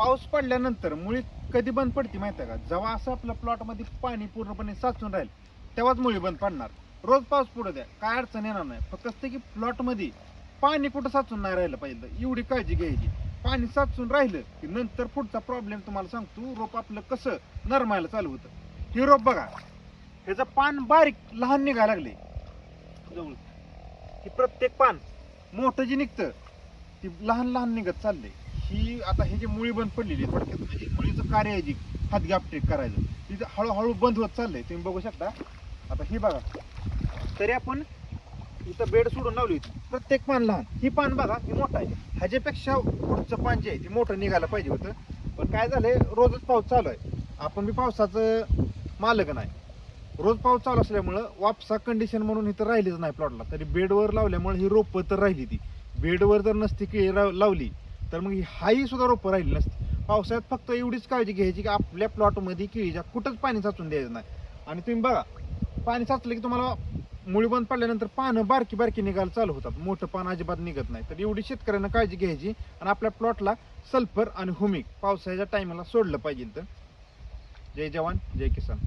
पाऊस पडल्यानंतर मुळी कधी बंद पडते माहिती आहे का? जेव्हा असं आपल्या प्लॉटमध्ये पाणी पूर्णपणे साचून राहील तेव्हाच मुळी बंद पडणार. रोज पाऊस पडू द्या काय अडचण येणार नाही. फक्त असतं की प्लॉटमध्ये पाणी कुठं साचून नाही राहिलं पाहिजे. एवढी काळजी घ्यायची. पाणी साचून राहिलं की नंतर पुढचा प्रॉब्लेम तुम्हाला सांगतो रोप आपलं कसं नरमायला चालू होतं. हे रोप बघा ह्याचं पान बारीक लहान निघायला लागले जवळ की प्रत्येक पान मोठं जे निघतं ती लहान लहान निघत चालले ही आता हे जे मुळी बंद पडलेली आहे थोडक्यात म्हणजे मुळीचं कार्य आहे जी हातगापटेक करायचं. तिथं हळूहळू बंद होत चाललंय तुम्ही बघू शकता. आता ही बघा. तरी आपण इथं बेड सोडून लावली होती. प्रत्येक पान लहान. ही पान बघा ही मोठं आहे. ह्याच्यापेक्षा पुढचं पान जे आहे ते मोठं निघायला पाहिजे होतं. पण काय झालंय रोजच पाऊस चालू आहे. आपण बी पावसाचं मालक नाही. रोज पाऊस चालू असल्यामुळं वापसा कंडिशन म्हणून इथं राहिलीच नाही प्लॉटला तरी बेडवर लावल्यामुळे ही रोपं तर राहिली ती. बेडवर जर नसती केळी लावली तर मग हाही सुद्धा रोपं राहिली नसते. पावसाळ्यात फक्त एवढीच काळजी घ्यायची की आपल्या प्लॉटमध्ये केळीच्या कुठंच पाणी साचून द्यायचं नाही. आणि तुम्ही बघा पाणी साचलं की तुम्हाला मुळी बंद पडल्यानंतर पानं बारकी बारकी निघायला चालू होतात. मोठं पान अजिबात निघत नाही. तर एवढी शेतकऱ्यांना काळजी घ्यायची आणि आपल्या प्लॉटला सल्फर आणि हुमिक पावसाळ्याच्या टायमाला सोडलं पाहिजे. तर जय जवान जय किसान.